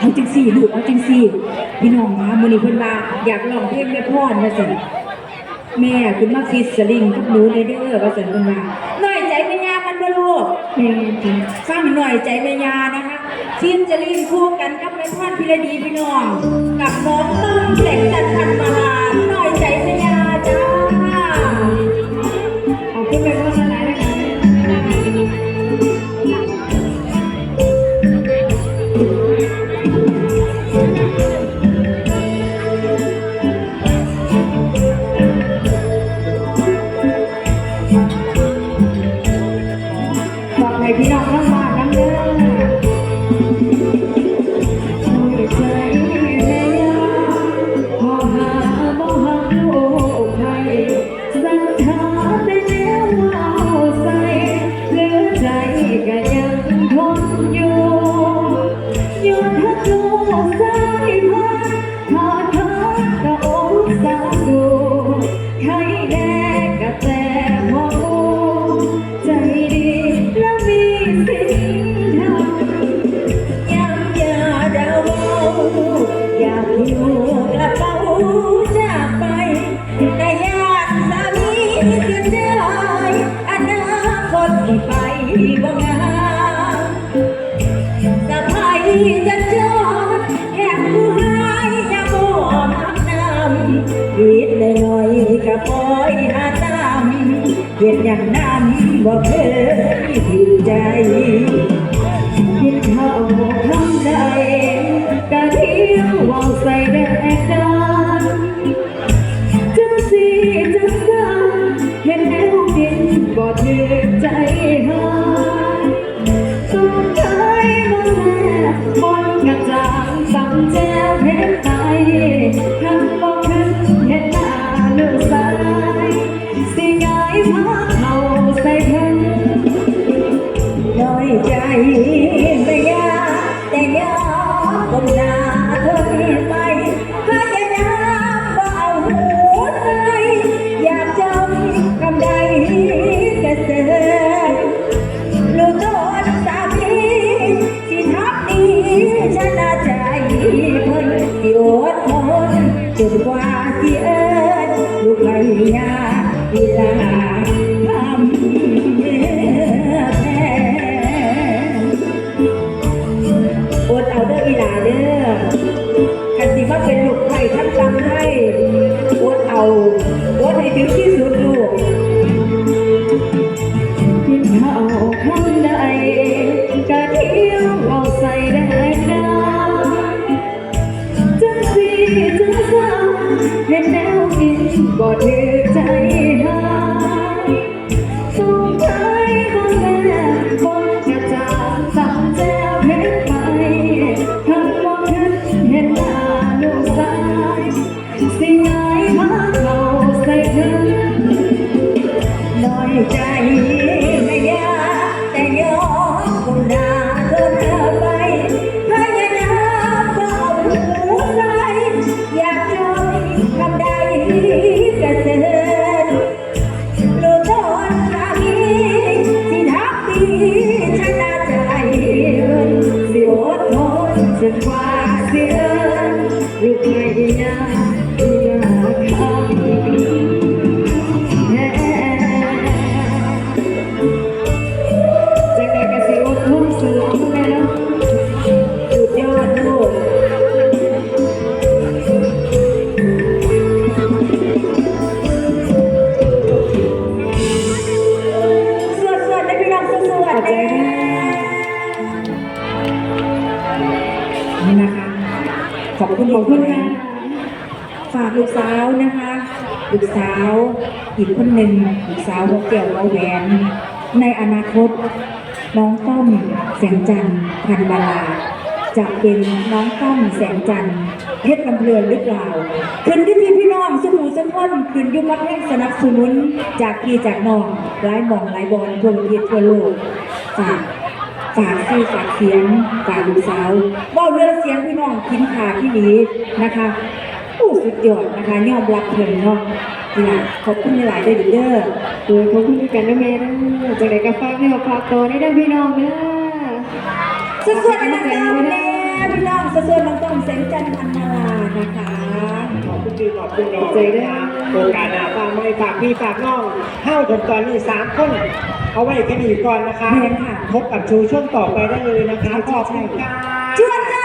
เอาจังสี่ลูกเอาจังสี่ พี่น้องคะมื้อนี้เพิ่นว่าอยากลองเพลงแม่พรว่าซั่นแม่คุณมาฟิชสลิงกับหนูเลยเด้อว่าซั่นเพิ่นว่าน้อยใจแม่ย่ามันบ่ลูกแม่ค่ะฟังหน่อยใจแม่ย่านะคะฟิชสลิงคู่กันกับแม่พรพิรดีพี่น้อง กับน้องต้นเสกจัน จากไปแต่ยากสามีขึ้นได้อนาคตที่ไปบ่งามสะพายจะจอดแหกผู้หายอย่าบ่มักน้ำคิดได้หน่อยก็ปล่อยหาตามเห็นอย่างนั้นบ่เคยผิดใจคิดเขาทำได้กะเที่ยววางใส่แดกดาน จนกว่าสิเอิ้นลูกไก่ยาเวลาทำแพ้อดเอาเด้ออีหลาเด้อกันสิว่าเป็นลูกไผ่ทั้งจำให้อดเอาอดให้ถึงที่สุด เห็นแนวกินบ่ถือใจหายสงท้ายของแม่บนกระจาสั่งแจวเห็นไปทำบ่ขึ้นเห็นหน้าลูกสายสิงายพาเขาใส่เธอน้อยใจ คำใดกระเซินลูกโดนสามีที่ทักดีชนใจสิอดทนจนกว่าเนี่นะคะ ขอบคุณขอบคุณค่ะฝากลูกสาวนะคะลูกสาวอีกคนหนึ่งลูกสาวหัวเกี่ยวหัวแหวน ในอนาคต น้องต้อมแสงจันทร์พันบาลาจะเป็นน้องต้อมแสงจันทร์เพชรลำเพลินหรือเปล่าขึ้นที่พี่พี่น้องสมูสมพ้นขึ้นยุมัดให้สนับสนุนจากพี่จากน้องหลายหม่องหลายบอลทั่วประเทศทั่วโลกฝากากชื่อฝากเสียงฝากลูกสาวเว่าเรื่องเสียงพี่น้องกินขาที่นี้นะคะผู้สุดยอดนะคะยอมรับเพิ่นเนาะนี่ล่ะขอบคุณหลายๆเด้อเด้อโดยขอบคุณกันนะแม่เด้อจังไดก็ฝากเนื้อฝากตัวได้เด้อพี่น้องเด้อสุดๆนะจ๊ะแม่พี่น้องสะสวนน้องต้อมเสียงจันทร์พันนาลานะคะขอบคุณพี่ขอบคุณน้องนะครับโครงการหนาฝากไม่ฝากพี่ฝากน้องเข้าจนตอนนี้สามคน เอาไว้แค่นี้ก่อนนะคะแม่นค่ะ พบกับชูช่วงต่อไปได้เลยนะคะขอบคุณค่ะชวนเจอ